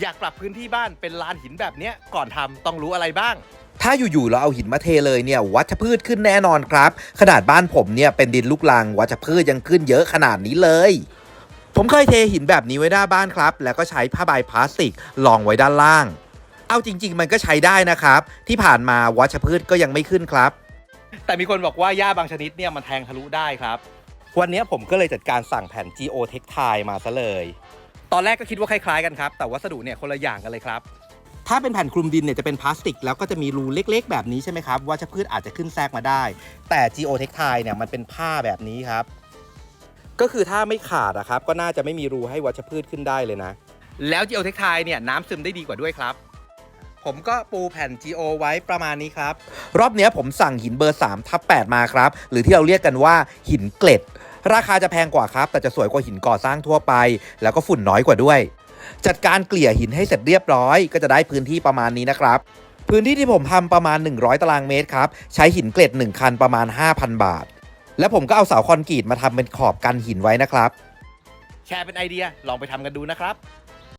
อยากปรับพื้นที่บ้านเป็นลานหินแบบเนี้ยก่อนทำต้องรู้อะไรบ้าง ถ้าอยู่ๆเราเอาหินมาเทเลยเนี่ยวัชพืชขึ้นแน่นอนครับ ขนาดบ้านผมเนี่ยเป็นดินลูกลัง วัชพืชยังขึ้นเยอะขนาดนี้เลย ผมเคยเทหินแบบนี้ไว้หน้าบ้านครับ แล้วก็ใช้ผ้าใบพลาสติกรองไว้ด้านล่าง เอาจริง ๆ มันก็ใช้ได้นะครับ ที่ผ่านมาวัชพืชก็ยังไม่ขึ้นครับ แต่มีคนบอกว่าหญ้าบางชนิดเนี่ยมันแทงทะลุได้ครับ วันนี้ผมก็เลยจัดการสั่งแผ่น Geo t e x t i l e มาซะเลย ตอนแรกก็คิดว่าคล้ายๆกันครับ แต่วัสดุเนี่ยคนละอย่างกันเลยครับ ถ้าเป็นแผ่นคลุมดินเนี่ยจะเป็นพลาสติก แล้วก็จะมีรูเล็กๆ แบบนี้ใช่ไหมครับว่าจะพืชอาจจะขึ้นแทรกมาได้ แต่ Geo t e x t i l e เนี่ยมันเป็นผ้าแบบนี้ครับ ก็คือถ้าไม่ขาดนะครับก็น่าจะไม่มีรูให้วัชพืชขึ้นได้เลยนะ แล้ว Geo t e x t i l e เนี่ยน้ำซึมได้ดีกว่าด้วยครับผมก็ปูแผ่น Geo ไว้ประมาณนี้ครับ รอบเนี้ยผมสั่งหินเบอร์3ทับ8มาครับ หรือที่เราเรียกกันว่าหินเกล็ด ราคาจะแพงกว่าครับ แต่จะสวยกว่าหินก่อสร้างทั่วไป แล้วก็ฝุ่นน้อยกว่าด้วย จัดการเกลี่ยหินให้เสร็จเรียบร้อย ก็จะได้พื้นที่ประมาณนี้นะครับพื้นที่ที่ผมทำประมาณ 100 ตารางเมตรครับ ใช้หินเกล็ด1คันประมาณ 5,000 บาท และผมก็เอาเสาคอนกรีตมาทำเป็นขอบกันหินไว้นะครับ แชร์เป็นไอเดียลองไปทำกันดูนะครับ